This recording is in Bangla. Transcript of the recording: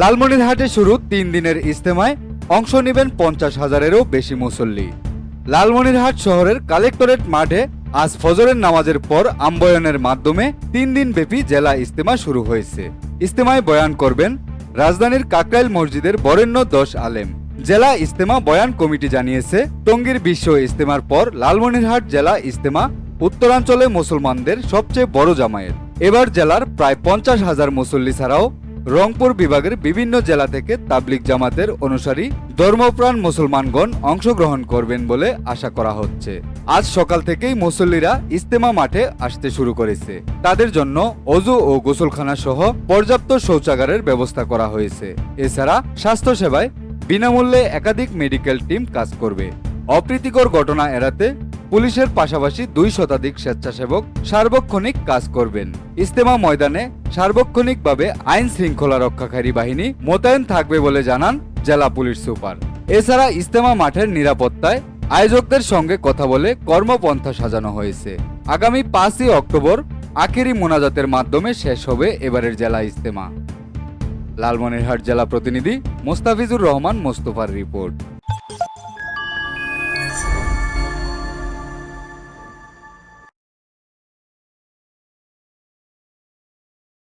লালমনিরহাটে শুরু তিন দিনের ইজতেমায় অংশ নেবেন পঞ্চাশ হাজারেরও বেশি মুসল্লি। লালমনিরহাট শহরের কালেক্টরেট মাঠে আজ ফজরের নামাজের পর আম্বয়নের মাধ্যমে তিন দিন ব্যাপী জেলা ইজতেমা শুরু হয়েছে। ইজতেমায় বয়ান করবেন রাজধানীর কাকরাইল মসজিদের বরেণ্য দশ আলেম। জেলা ইজতেমা বয়ান কমিটি জানিয়েছে, টঙ্গীর বিশ্ব ইজতেমার পর লালমনিরহাট জেলা ইজতেমা উত্তরাঞ্চলে মুসলমানদের সবচেয়ে বড় জামায়াত। এবার জেলার প্রায় পঞ্চাশ হাজার মুসল্লি ছাড়াও রংপুর বিভাগের বিভিন্ন জেলা থেকে তাবলিক জামাতের অনুসারী ধর্মপ্রাণ মুসলমানগণ অংশগ্রহণ করবেন বলে আশা করা হচ্ছে। আজ সকাল থেকেই মুসল্লিরা ইস্তেমা মাঠে আসতে শুরু করেছে। তাদের জন্য অজু ও গোসলখানা সহ পর্যাপ্ত শৌচাগারের ব্যবস্থা করা হয়েছে। এছাড়া স্বাস্থ্যসেবায় বিনামূল্যে একাধিক মেডিকেল টিম কাজ করবে। অপ্রীতিকর ঘটনা এড়াতে পুলিশের পাশাপাশি দুই শতাধিক স্বেচ্ছাসেবক সার্বক্ষণিক কাজ করবেন। ইস্তেমা ময়দানে সার্বক্ষণিকভাবে আইন শৃঙ্খলা রক্ষাকারী বাহিনী মোতায়েন থাকবে বলে জানান জেলা পুলিশ সুপার। এছাড়া ইস্তেমা মাঠের নিরাপত্তায় আয়োজকদের সঙ্গে কথা বলে কর্মপন্থা সাজানো হয়েছে। আগামী পাঁচই অক্টোবর আখেরি মোনাজাতের মাধ্যমে শেষ হবে এবারের জেলা ইস্তেমা। লালমনিরহাট জেলা প্রতিনিধি মোস্তাফিজুর রহমান মোস্তফার রিপোর্ট।